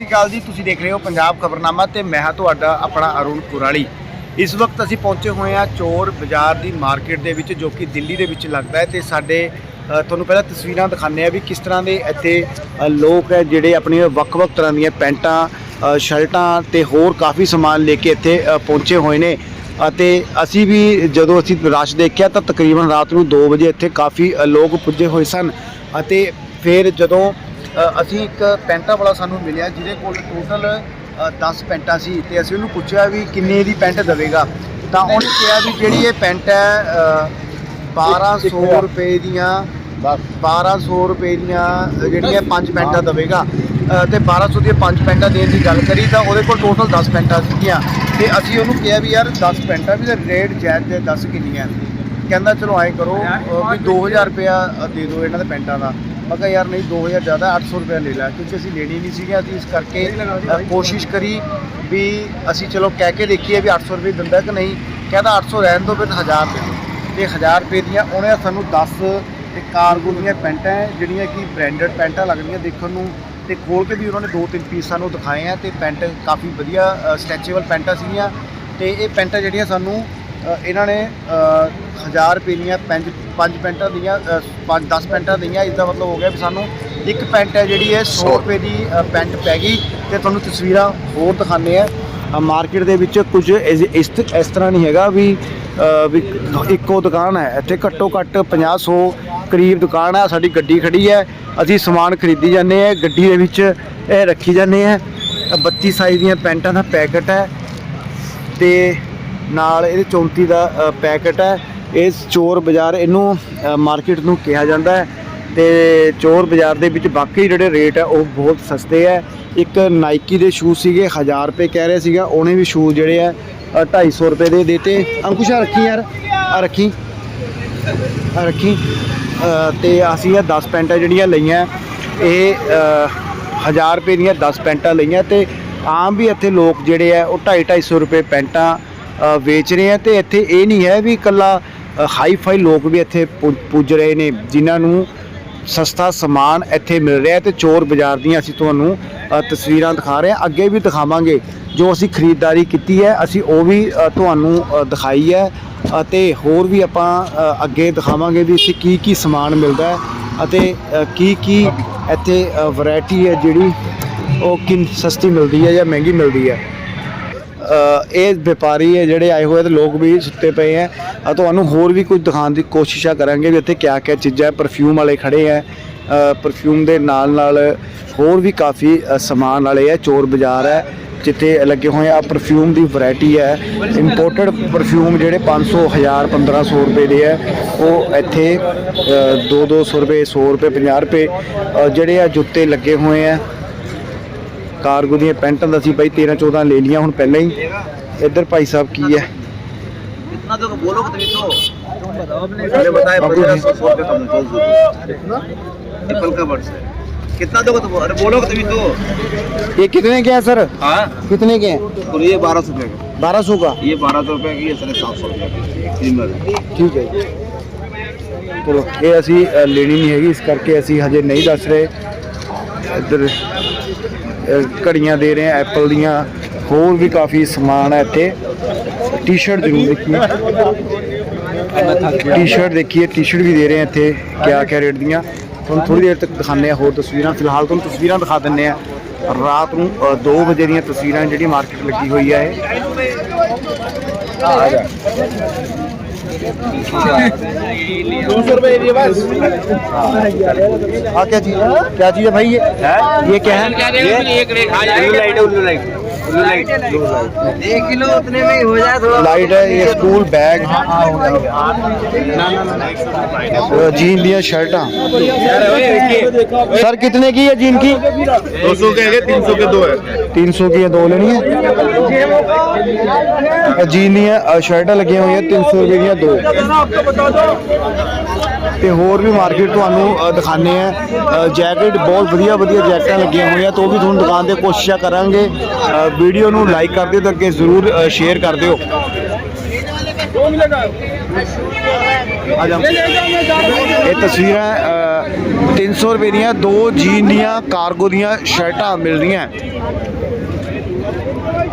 ਸਤਿ ਸ਼੍ਰੀ ਅਕਾਲ ਜੀ, ਤੁਸੀਂ ਦੇਖ ਰਹੇ ਹੋ ਪੰਜਾਬ ਖਬਰਨਾਮਾ ਤੇ ਮੈਂ ਹਾਂ ਤੁਹਾਡਾ ਆਪਣਾ ਅਰੁਣ ਕੁਰਾਲੀ। ਇਸ ਵਕਤ ਅਸੀਂ ਪਹੁੰਚੇ ਹੋਏ ਹਾਂ ਚੋਰ ਬਾਜ਼ਾਰ ਦੀ ਮਾਰਕੀਟ ਦੇ ਵਿੱਚ ਜੋ ਕਿ ਦਿੱਲੀ ਦੇ ਵਿੱਚ ਲੱਗਦਾ ਹੈ ਤੇ ਸਾਡੇ ਤੁਹਾਨੂੰ ਪਹਿਲਾਂ ਤਸਵੀਰਾਂ ਦਿਖਾਉਂਦੇ ਆ ਵੀ ਕਿਸ ਤਰ੍ਹਾਂ ਦੇ ਇੱਥੇ ਲੋਕ ਹੈ ਜਿਹੜੇ ਆਪਣੀਆਂ ਵੱਖ-ਵੱਖ ਤਰ੍ਹਾਂ ਦੀਆਂ ਪੈਂਟਾਂ ਸ਼ਰਟਾਂ ਤੇ ਹੋਰ ਕਾਫੀ ਸਮਾਨ ਲੈ ਕੇ ਇੱਥੇ ਪਹੁੰਚੇ ਹੋਏ ਨੇ। ਅਤੇ ਅਸੀਂ ਵੀ ਜਦੋਂ ਅਸੀਂ ਰਸ਼ ਦੇਖਿਆ ਤਾਂ ਤਕਰੀਬਨ ਰਾਤ ਨੂੰ 2 ਵਜੇ ਇੱਥੇ ਕਾਫੀ ਲੋਕ ਪੁੱਜੇ ਹੋਏ ਸਨ। ਅਤੇ ਫਿਰ ਜਦੋਂ ਅਸੀਂ ਇੱਕ ਪੈਂਟਾਂ ਵਾਲਾ ਸਾਨੂੰ ਮਿਲਿਆ ਜਿਹਦੇ ਕੋਲ ਟੋਟਲ 10 ਪੈਂਟਾਂ ਸੀ ਤੇ ਅਸੀਂ ਉਹਨੂੰ ਪੁੱਛਿਆ ਵੀ ਕਿੰਨੇ ਦੀ ਪੈਂਟ ਦੇਵੇਗਾ। ਤਾਂ ਉਹਨੇ ਕਿਹਾ ਵੀ ਜਿਹੜੀ ਇਹ ਪੈਂਟ ਹੈ ਅ, 1200 ਰੁਪਏ ਦੀਆਂ 1200 ਰੁਪਏ ਦੀਆਂ ਜਿਹੜੀਆਂ ਪੰਜ ਪੈਂਟਾਂ ਦੇਵੇਗਾ। ਤੇ 1200 ਦੀਆਂ ਪੰਜ ਪੈਂਟਾਂ ਦੇਣ ਦੀ ਗੱਲ ਕਰੀ ਤਾਂ ਉਹਦੇ ਕੋਲ ਟੋਟਲ 10 ਪੈਂਟਾਂ ਸੀਗੀਆਂ। ਤੇ ਅਸੀਂ ਉਹਨੂੰ ਕਿਹਾ ਵੀ ਯਾਰ 10 ਪੈਂਟਾਂ ਵੀ ਤਾਂ ਰੇਟ ਜਾਇਜ਼ ਦੇ 10 ਕਿੰਨੀਆਂ। ਕਹਿੰਦਾ ਚਲੋ ਐਂ ਕਰੋ ਵੀ 2000 ਰੁਪਇਆ ਦੇ ਦਿਓ ਇਹਨਾਂ ਦੇ ਪੈਂਟਾਂ ਦਾ। ਮੈਂ ਕਿਹਾ ਯਾਰ ਨਹੀਂ 2000 ਜ਼ਿਆਦਾ 800 ਰੁਪਇਆ ਲੈ ਲੈ। ਕਿਉਂਕਿ ਅਸੀਂ ਲੈਣੀ ਨਹੀਂ ਸੀਗੀ ਅਸੀਂ ਇਸ ਕਰਕੇ ਕੋਸ਼ਿਸ਼ ਕਰੀ ਵੀ ਅਸੀਂ ਚਲੋ ਕਹਿ ਕੇ ਦੇਖੀਏ ਵੀ 800 ਰੁਪਏ ਦਿੰਦਾ ਕਿ ਨਹੀਂ। ਕਹਿੰਦਾ 800 ਰਹਿਣ ਦਿਓ, ਫਿਰ 1000 ਦੇ ਦਿਓ। ਤੇ 1000 ਰੁਪਏ ਦੀਆਂ ਉਹਨੇ ਸਾਨੂੰ 10 ਤੇ ਕਾਰਗੋ ਦੀਆਂ ਪੈਂਟਾਂ ਜਿਹੜੀਆਂ ਕਿ ਬ੍ਰਾਂਡਡ ਪੈਂਟਾਂ ਲੱਗਦੀਆਂ ਦੇਖਣ ਨੂੰ। ਤੇ ਖੋਲ ਕੇ ਵੀ ਉਹਨਾਂ ਨੇ ਦੋ ਤਿੰਨ ਪੀਸ ਸਾਨੂੰ ਦਿਖਾਏ ਆ ਤੇ ਪੈਂਟ ਕਾਫੀ ਵਧੀਆ ਸਟ੍ਰੈਚੇਬਲ ਪੈਂਟਾਂ ਸੀਗੀਆਂ। ਤੇ ਇਹ ਪੈਂਟਾਂ ਜਿਹੜੀਆਂ ਸਾਨੂੰ ਇਹਨਾਂ ਨੇ 1000 ਰੁਪਏ ਦੀਆਂ ਪੰਜ ਪੰਜ ਪੈਂਟਾਂ ਦੀਆਂ ਅ, ਪੰਜ 10 ਪੈਂਟਾਂ ਦੀਆਂ ਇਸ ਦਾ ਮਤਲਬ ਹੋ ਗਿਆ ਵੀ ਸਾਨੂੰ ਇੱਕ ਪੈਂਟ ਹੈ ਜਿਹੜੀ ਹੈ 100 ਰੁਪਏ ਦੀ ਅ, ਪੈਂਟ ਪੈ ਗਈ ਤੇ ਤੁਹਾਨੂੰ ਤਸਵੀਰਾਂ ਹੋਰ ਦਿਖਾਉਂਦੇ ਆ ਮਾਰਕੀਟ ਦੇ ਵਿੱਚ ਕੁਝ ਇਸ ਇਸ ਇਸ ਤਰ੍ਹਾਂ ਨਹੀਂ ਹੈਗਾ ਵੀ ਅ, ਵੀ ਇੱਕੋ ਦੁਕਾਨ ਹੈ। ਇੱਥੇ ਘੱਟੋ ਘੱਟ 50 100 ਕਰੀਬ ਦੁਕਾਨ ਹੈ ਸਾਡੀ ਗੱਡੀ ਖੜੀ ਹੈ। ਅਸੀਂ ਸਮਾਨ ਖਰੀਦੀ ਜਾਂਦੇ ਆ ਗੱਡੀ ਦੇ ਵਿੱਚ ਇਹ ਰੱਖੀ ਜਾਂਦੇ ਆ 32 ਸਾਈਜ਼ ਦੀਆਂ ਪੈਂਟਾਂ ਦਾ ਪੈਕਟ ਹੈ ਤੇ ਨਾਲ ਇਹਦੇ 34 ਦਾ ਪੈਕਟ ਹੈ। ਇਸ ਚੋਰ ਬਾਜ਼ਾਰ ਇਹਨੂੰ ਮਾਰਕੀਟ ਨੂੰ ਕਿਹਾ ਜਾਂਦਾ ਹੈ ਤੇ ਚੋਰ ਬਾਜ਼ਾਰ ਦੇ ਵਿੱਚ ਬਾਕੀ ਜਿਹੜੇ ਰੇਟ ਹੈ ਉਹ ਬਹੁਤ ਸਸਤੇ ਹੈ। ਇੱਕ ਨਾਈਕੀ ਦੇ ਸ਼ੂਜ਼ ਸੀਗੇ 1000 ਰੁਪਏ ਕਹਿ ਰਿਹਾ ਸੀਗਾ ਉਹਨੇ ਵੀ ਸ਼ੂਜ਼ ਜਿਹੜੇ ਹੈ ਅ, 250 ਰੁਪਏ ਦੇ ਦਿੱਤੇ। ਅੰਕੁਸ਼ ਆ ਰੱਖੀ ਯਾਰ ਆ ਰੱਖੀ ਆ ਰੱਖੀ ਅ, ਤੇ ਅਸੀਂ ਇਹ 10 ਪੈਂਟਾਂ ਜਿਹੜੀਆਂ ਲਈਆਂ ਇਹ ਅ, 1000 ਰੁਪਏ ਦੀਆਂ 10 ਪੈਂਟਾਂ ਲਈਆਂ ਤੇ ਆਮ ਵੀ ਇੱਥੇ ਲੋਕ ਜਿਹੜੇ ਆ ਉਹ 2.5 250 ਰੁਪਏ ਪੈਂਟਾਂ ਵੇਚ ਰਹੇ ਆ ਤੇ ਇੱਥੇ ਇਹ ਨਹੀਂ ਹੈ ਵੀ ਇਕੱਲਾ ਹਾਈ ਫਾਈ ਲੋਕ ਵੀ ਇੱਥੇ ਪੁੱਜ ਰਹੇ ਨੇ, ਜਿਨ੍ਹਾਂ ਨੂੰ ਸਸਤਾ ਸਮਾਨ ਇੱਥੇ ਮਿਲ ਰਿਹਾ ਹੈ ਤੇ ਚੋਰ ਬਾਜ਼ਾਰ ਦੀਆਂ ਅਸੀਂ ਤੁਹਾਨੂੰ ਤਸਵੀਰਾਂ ਦਿਖਾ ਰਹੇ ਹਾਂ। ਅੱਗੇ ਵੀ ਦਿਖਾਵਾਂਗੇ ਜੋ ਅਸੀਂ ਖਰੀਦਦਾਰੀ ਕੀਤੀ ਹੈ। ਅਸੀਂ ਉਹ ਵੀ ਤੁਹਾਨੂੰ ਦਿਖਾਈ ਹੈ। ਅਤੇ ਹੋਰ ਵੀ ਆਪਾਂ ਅੱਗੇ ਦਿਖਾਵਾਂਗੇ ਵੀ ਇੱਥੇ ਕੀ ਕੀ ਸਮਾਨ ਮਿਲਦਾ ਹੈ ਅਤੇ ਕੀ ਕੀ ਇੱਥੇ ਵੈਰਾਈਟੀ ਹੈ ਜਿਹੜੀ ਉਹ ਕਿੰਨ, ਸਸਤੀ ਮਿਲਦੀ ਹੈ ਜਾਂ ਮਹਿੰਗੀ ਮਿਲਦੀ ਹੈ। ਇਹ ਵਪਾਰੀ ਹੈ ਜਿਹੜੇ ਆਏ ਹੋਏ ਤੇ ਲੋਕ ਵੀ ਸੁੱਤੇ ਪਏ ਹੈ ਆ ਤੁਹਾਨੂੰ ਹੋਰ ਵੀ ਕੁਝ ਦਿਖਾਉਣ ਦੀ ਕੋਸ਼ਿਸ਼ਾਂ ਕਰਾਂਗੇ ਵੀ ਇੱਥੇ ਕਿਆ ਕਿਆ ਚੀਜ਼ਾਂ ਹੈ। ਪਰਫਿਊਮ ਵਾਲੇ ਖੜੇ ਹੈ ਪਰਫਿਊਮ ਦੇ ਨਾਲ ਨਾਲ ਹੋਰ ਵੀ ਕਾਫੀ ਸਮਾਨ ਵਾਲੇ ਹੈ ਚੋਰ ਬਾਜ਼ਾਰ ਹੈ ਜਿੱਥੇ ਲੱਗੇ ਹੋਏ ਆ। ਪਰਫਿਊਮ ਦੀ ਵੈਰਾਈਟੀ ਹੈ ਇੰਪੋਰਟਡ ਪਰਫਿਊਮ ਜਿਹੜੇ 500 1000 1500 ਰੁਪਏ ਦੇ ਹੈ ਉਹ ਇੱਥੇ 2 200 ਰੁਪਏ 100 ਰੁਪਏ 50 ਰੁਪਏ ਜਿਹੜੇ ਆ ਜੁੱਤੇ ਲੱਗੇ ਹੋਏ ਆ। ਕਾਰਗੋ ਦੀਆਂ ਪੈਂਟਾਂ ਦਾ ਸੀ ਬਾਈ 13 14 ਲੈ ਲੀਆਂ ਹੁਣ ਪਹਿਲਾਂ ਹੀ ਇੱਧਰ ਭਾਈ ਸਾਹਿਬ ਕੀ ਹੈ इतना तो बोलो कि तो मैंने बताया पंद्रह सौ सौ रुपये कम दो सौ एप्पल का बर्ड्स है कितना दोगे तो अरे बोलो कि तो ये कितने के हैं सर हाँ कितने के हैं और ये बारह सौ रुपये का बारह सौ का ये बारह सौ रुपये की ये साढ़े सात सौ रुपये की कीमत है ਠੀਕ ਹੈ ਜੀ ਚਲੋ ਇਹ ਅਸੀਂ ਅ, ਲੈਣੀ ਨਹੀਂ ਹੈਗੀ ਇਸ ਕਰਕੇ ਅਸੀਂ ਹਜੇ ਨਹੀਂ ਦੱਸ ਰਹੇ ਇੱਧਰ ਅ, ਘੜੀਆਂ ਦੇ ਰਹੇ ਆ, ਐਪਲ ਦੀਆਂ, ਹੋਰ ਵੀ ਕਾਫੀ ਸਮਾਨ ਹੈ ਇੱਥੇ। ਟੀ-ਸ਼ਰਟ ਜ਼ਰੂਰ ਦੇਖੀਏ। ਟੀ-ਸ਼ਰਟ ਦੇਖੀਏ ਟੀ-ਸ਼ਰਟ ਵੀ ਦੇ ਰਹੇ ਆ ਇੱਥੇ, ਕਿਆ ਕਿਆ ਰੇਟ ਦੀਆਂ। ਤੁਹਾਨੂੰ ਥੋੜੀ ਦੇਰ ਤੱਕ ਦਿਖਾਉਂਦੇ ਆ ਹੋਰ ਤਸਵੀਰਾਂ। ਫਿਲਹਾਲ ਤੁਹਾਨੂੰ ਤਸਵੀਰਾਂ ਦਿਖਾ ਦਿੰਨੇ ਆ। ਰਾਤ ਨੂੰ 2 ਵਜੇ ਦੀਆਂ ਤਸਵੀਰਾਂ ਜਿਹੜੀ ਮਾਰਕੀਟ ਲੱਗੀ ਹੋਈ ਹੈ ਇਹ। ਆ ਜਾ। दो सौ रुपए ये बस हाँ क्या चीज है क्या चीज है भाई ये ये क्या है ये एक रेट उल्लू लाइट है उल्लू लाइट उल्लू लाइट किलो उतने में हो जाए लाइट है ये स्कूल बैग तो जीन दिया शर्ट हाँ। सर कितने की है जीन की? दो सौ के तीन सौ के दो है। तीन सौ की है दो लेनी है? जीन दिया शर्ट लगी हुई है तीन सौ रुपये की दो। ਤੇ ਹੋਰ ਵੀ ਮਾਰਕੀਟ ਤੁਹਾਨੂੰ ਅ, ਦਿਖਾਣੇ ਆ ਜੈਕਟ ਬਹੁਤ ਵਧੀਆ ਵਧੀਆ ਜੈਕਟਾਂ ਲੱਗੀਆਂ ਹੋਈਆਂ ਤਾਂ ਉਹ ਵੀ ਤੁਹਾਨੂੰ ਦੁਕਾਨ ਤੇ ਕੋਸ਼ਿਸ਼ਾਂ ਕਰਾਂਗੇ। ਵੀਡੀਓ ਨੂੰ ਲਾਈਕ ਕਰ ਦਿਓ ਤੇ ਅੱਗੇ ਜ਼ਰੂਰ ਸ਼ੇਅਰ ਕਰ ਦਿਓ। ਇਹ ਤਸਵੀਰਾਂ ਅ, 300 ਰੁਪਏ ਦੀਆਂ ਦੋ ਜੀਨ ਦੀਆਂ ਕਾਰਗੋ ਦੀਆਂ ਸ਼ਰਟਾਂ ਮਿਲ ਰਹੀਆਂ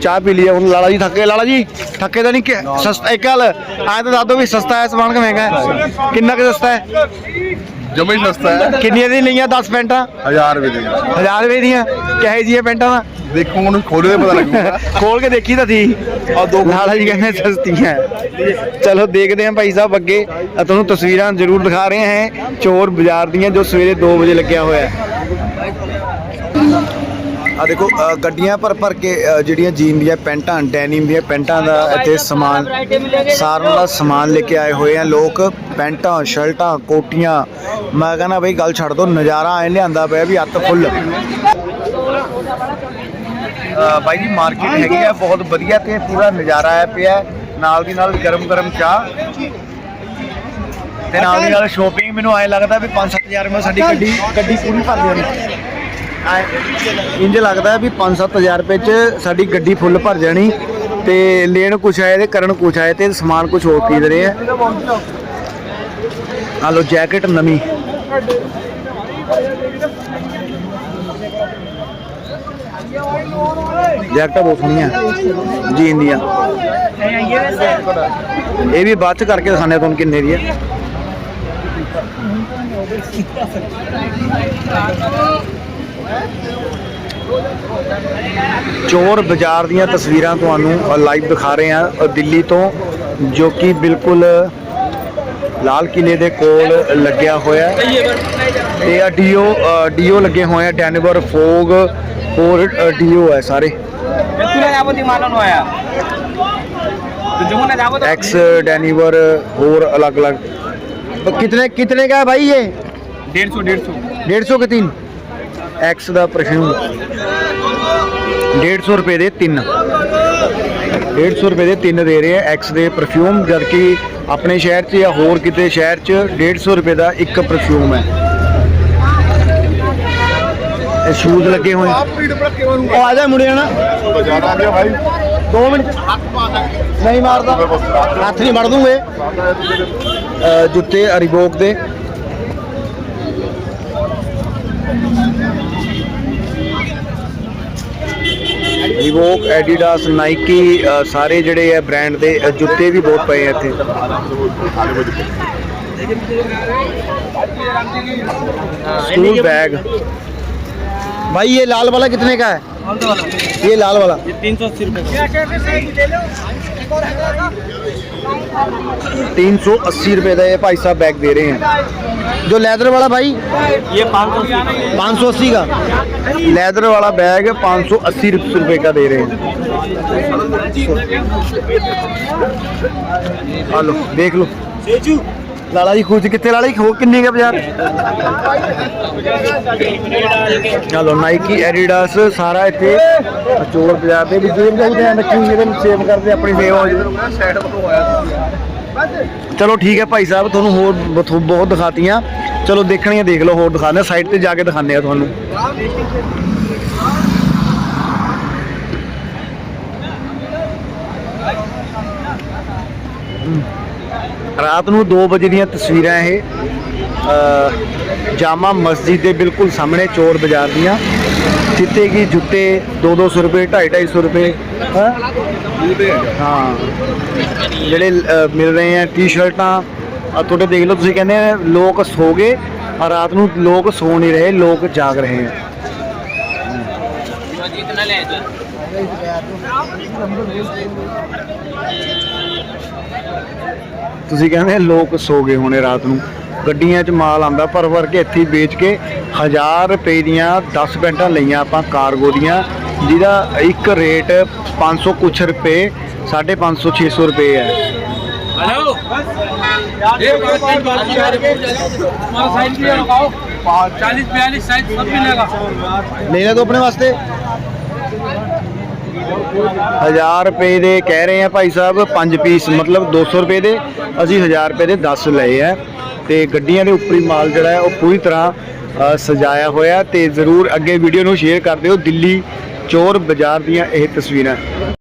ਚਾਹ ਪੀ ਲਈ ਹੁਣ ਲਾਲਾ ਜੀ ਥੱਕੇ ਲਾਲਾ ਜੀ ਥੱਕੇ ਤਾਂ ਨਹੀਂ ਸਸਤਾ ਇੱਕ ਗੱਲ ਆਏ ਤਾਂ ਦੱਸੋ ਵੀ ਸਸਤਾ ਹੈ ਸਮਾਨ ਕਿ ਹੈ? ਕਿੰਨਾ ਕਿ ਸਸਤਾ ਹੈ? ਜਮੇ ਸਸਤਾ ਹੈ। ਕਿੰਨੀਆਂ ਦੀ ਲਈਆਂ 10 ਪੈਂਟਾਂ? 1000 ਰੁਪਏ ਦੀਆਂ। 1000 ਰੁਪਏ ਦੀਆਂ ਕਹੇ ਜੀ ਇਹ ਪੈਂਟਾਂ ਦਾ ਦੇਖੋ ਉਹਨੂੰ ਖੋਲੇ ਤੇ ਪਤਾ ਲੱਗੂਗਾ। ਖੋਲ ਕੇ ਦੇਖੀ ਤਾਂ ਸੀ। ਆ ਦੋ ਨਾਲਾ ਜੀ ਕਹਿੰਦੇ ਸਸਤੀਆਂ ਚਲੋ ਦੇਖਦੇ ਆਂ ਭਾਈ ਸਾਹਿਬ ਅੱਗੇ। ਤੁਹਾਨੂੰ ਤਸਵੀਰਾਂ ਜ਼ਰੂਰ ਦਿਖਾ ਰਹੇ ਹਾਂ। ਚੋਰ ਬਾਜ਼ਾਰ ਦੀਆਂ ਜੋ ਸਵੇਰੇ 2 ਵਜੇ ਲੱਗਿਆ ਹੋਇਆ ਆ ਦੇਖੋ ਅ, ਗੱਡੀਆਂ ਭਰ ਭਰ ਕੇ ਅ, ਜਿਹੜੀਆਂ ਜੀਨ ਦੀਆਂ ਪੈਂਟਾਂ ਡੈਨਿਮ ਦੀਆਂ ਪੈਂਟਾਂ ਦਾ ਇੱਥੇ ਸਮਾਨ ਸਾਰਨ ਦਾ ਸਮਾਨ ਲੈ ਕੇ ਆਏ ਹੋਏ ਆ ਲੋਕ ਪੈਂਟਾਂ ਸ਼ਰਟਾਂ ਕੋਟੀਆਂ। ਮੈਂ ਕਹਿੰਦਾ ਬਈ ਗੱਲ ਛੱਡ ਦੋ ਨਜ਼ਾਰਾ ਐ ਲਿਆਂਦਾ ਪਿਆ ਵੀ ਅੱਤ ਫੁੱਲ। ਅ, ਬਾਈ ਜੀ ਮਾਰਕੀਟ ਹੈਗੀ ਆ ਬਹੁਤ ਵਧੀਆ ਤੇ ਪੂਰਾ ਨਜ਼ਾਰਾ ਆਇਆ ਪਿਆ। ਹੈ। ਨਾਲ ਦੀ ਨਾਲ ਗਰਮ ਗਰਮ ਚਾਹ। ਤੇ ਨਾਲ ਦੀ ਨਾਲ ਸ਼ੋਪਿੰਗ ਮੈਨੂੰ ਐ ਲੱਗਦਾ ਵੀ 5-7000 ਰੁਪਏ ਸਾਡੀ ਗੱਡੀ ਗੱਡੀ ਪੂਰੀ ਭਰ ਜਾਣੀ ਇੰਜ ਲੱਗਦਾ ਵੀ 5-7000 ਰੁਪਏ ਚ ਸਾਡੀ ਗੱਡੀ ਫੁੱਲ ਭਰ ਜਾਣੀ ਤੇ ਲੈਣ ਕੁਛ ਆਏ ਤੇ ਕਰਨ ਕੁਛ ਆਏ ਤੇ ਸਮਾਨ ਕੁਛ ਹੋਰ ਖਰੀਦ ਰਹੇ ਆ। ਆ ਲੋ ਜੈਕਟ ਨਵੀਂ। ਜੈਕਟਾਂ ਬਹੁਤ ਸੋਹਣੀਆਂ। ਜੀਨ ਦੀਆਂ ਇਹ ਵੀ ਬਾਅਦ ਚ ਕਰਕੇ ਦਿਖਾਣੇ ਤੁਹਾਨੂੰ ਕਿੰਨੇ ਦੀ ਹੈ ਚੋਰ ਬਾਜ਼ਾਰ ਦੀਆਂ ਤਸਵੀਰਾਂ ਤੁਹਾਨੂੰ ਲਾਈਵ ਦਿਖਾ ਰਹੇ ਹਾਂ ਦਿੱਲੀ ਤੋਂ ਜੋ ਕਿ ਬਿਲਕੁਲ ਲਾਲ ਕਿਲੇ ਦੇ ਕੋਲ ਲੱਗਿਆ ਹੋਇਆ ਹੈ ਤੇ ਆ ਡੀਓ ਡੀਓ ਲੱਗੇ ਹੋਏ ਆ ਡੈਨਵਰ ਫੋਗ ਹੋਰ ਡੀਓ ਹੈ ਸਾਰੇ तुला यावती मानून वाया तू जमुना यावत एक्स डैनिवर और अलग अलग तो कितने कितने का है भाई ये डेढ़ सौ डेढ़ सौ डेढ़ सौ के तीन ਐਕਸ ਦਾ ਪਰਫਿਊਮ 150 ਰੁਪਏ ਦੇ ਤਿੰਨ। 150 ਰੁਪਏ ਦੇ ਤਿੰਨ ਦੇ ਰਹੇ ਆ ਐਕਸ ਦੇ ਪਰਫਿਊਮ ਜਦਕਿ ਆਪਣੇ ਸ਼ਹਿਰ 'ਚ ਜਾਂ ਹੋਰ ਕਿਤੇ ਸ਼ਹਿਰ 'ਚ 150 ਰੁਪਏ ਦਾ ਇੱਕ ਪਰਫਿਊਮ ਹੈ। ਇਹ ਸ਼ੂਜ਼ ਲੱਗੇ ਹੋਏ। ਆ ਜਾ ਮੁੜਿਆ ਨਾ। ਬਾਜ਼ਾਰ ਆ ਗਿਆ ਮਿੰਟ। ਨਹੀਂ ਮਾਰਦਾ। ਹੱਥ ਨਹੀਂ ਮੜ ਦੂੰਗੇ। ਜੁੱਤੇ ਅਰੀਬੋਕ ਦੇ। ਰੀਬੋਕ ਐਡੀਡਾਸ ਨਾਈਕੀ ਅ, ਸਾਰੇ ਜਿਹੜੇ ਆ ਬ੍ਰਾਂਡ ਦੇ ਅ, ਜੁੱਤੇ ਵੀ ਬਹੁਤ ਪਏ ਆ ਇੱਥੇ स्कूल बैग भाई ये लाल वाला कितने का है ये लाल वाला तीन सौ अस्सी रुपये तीन सौ अस्सी रुपए का ये भाई साहब बैग दे रहे हैं। जो लेदर वाला भाई? ये पाँच सौ अस्सी। का? लेदर वाला बैग पाँच सौ अस्सी रुपए का दे रहे हैं। हेलो देख लो। ਲਾਲਾ ਜੀ ਖੂਜ ਕਿੱਥੇ ਲਾਲਾ ਜੀ? ਹੋ ਕਿੰਨੇ ਕੇ ਬਾਜ਼ਾਰ? ਚਲੋ ਨਾਈਕੀ ਐਡੀਡਾਸ ਸਾਰਾ ਇੱਥੇ ਚੋਰ ਬਾਜ਼ਾਰ ਦੇ ਵਿੱਚ ਜੇਬ ਜਾਈ ਧਿਆਨ ਰੱਖੀ ਜਿਹੜੇ ਸੇਵ ਕਰਦੇ, ਆਪਣੀ ਸੇਵ ਹੋ ਜਾਵੇ ਚਲੋ ਠੀਕ ਹੈ ਭਾਈ ਸਾਹਿਬ, ਤੁਹਾਨੂੰ ਹੋਰ ਬਹੁਤ ਦਿਖਾਤੀਆਂ। ਚਲੋ ਦੇਖਣੀਆਂ ਦੇਖ ਲਓ, ਹੋਰ ਦਿਖਾਣੇ ਸਾਈਡ ਤੇ ਜਾ ਕੇ ਦਿਖਾਣੇ ਆ ਤੁਹਾਨੂੰ। ਰਾਤ ਨੂੰ 2 ਵਜੇ ਦੀਆਂ ਤਸਵੀਰਾਂ ਇਹ ਜਾਮਾ ਮਸਜਿਦ ਦੇ ਬਿਲਕੁਲ ਸਾਹਮਣੇ ਚੋਰ ਬਾਜ਼ਾਰ ਦੀਆਂ ਜਿੱਤੇ ਕੀ ਜੁੱਤੇ 2-200 ਰੁਪਏ 2-250 ਰੁਪਏ ਹਾਂ? ਜਿਹੜੇ ਮਿਲ ਰਹੇ ਆ ਟੀ-ਸ਼ਰਟਾਂ ਆ ਤੁਹਾਡੇ ਦੇਖ ਲਓ ਤੁਸੀਂ ਕਹਿੰਦੇ ਲੋਕ ਸੋ ਗਏ ਆ ਰਾਤ ਨੂੰ ਲੋਕ ਸੋ ਨਹੀਂ ਰਹੇ ਲੋਕ ਜਾਗ ਰਹੇ ਆ। ਜਿਤਨਾ ਲੈ ਜਾ ਤੁਸੀਂ ਕਹਿੰਦੇ ਲੋਕ ਸੋ ਗਏ ਹੋਣੇ ਰਾਤ ਨੂੰ ਗੱਡੀਆਂ 'ਚ ਮਾਲ ਆਂਦਾ ਭਰ ਭਰ ਕੇ ਇੱਥੇ ਹੀ ਵੇਚ ਕੇ 1000 ਰੁਪਏ ਦੀਆਂ 10 ਪੈਂਟਾਂ ਲਈਆਂ ਆਪਾਂ ਕਾਰਗੋ ਦੀਆਂ ਜਿਹਦਾ ਇੱਕ ਰੇਟ 500 ਕੁਛ ਰੁਪਏ 550 600 ਰੁਪਏ ਹੈ हेलो ये बात की बात हमारा साइड भी लगाओ पाँच चालीस बयालीस साइज सब मिलेगा ਲੈਣਾ ਤੋਂ ਆਪਣੇ ਵਾਸਤੇ 1000 ਰੁਪਏ ਦੇ ਕਹਿ ਰਹੇ ਆ ਭਾਈ ਸਾਹਿਬ 5 ਪੀਸ ਮਤਲਬ 200 ਰੁਪਏ ਦੇ, ਅਸੀਂ 1000 ਰੁਪਏ ਦੇ 10 ਲਏ ਆ। ਤੇ ਗੱਡੀਆਂ ਦੇ ਉੱਪਰੀ ਮਾਲ ਜਿਹੜਾ ਹੈ, ਉਹ ਪੂਰੀ ਤਰ੍ਹਾਂ ਸਜਾਇਆ ਹੋਇਆ ਤੇ ਜ਼ਰੂਰ ਅੱਗੇ ਵੀਡੀਓ ਨੂੰ ਸ਼ੇਅਰ ਕਰ ਦਿਓ। ਦਿੱਲੀ ਚੋਰ ਬਾਜ਼ਾਰ ਦੀਆਂ ਇਹ ਤਸਵੀਰਾਂ।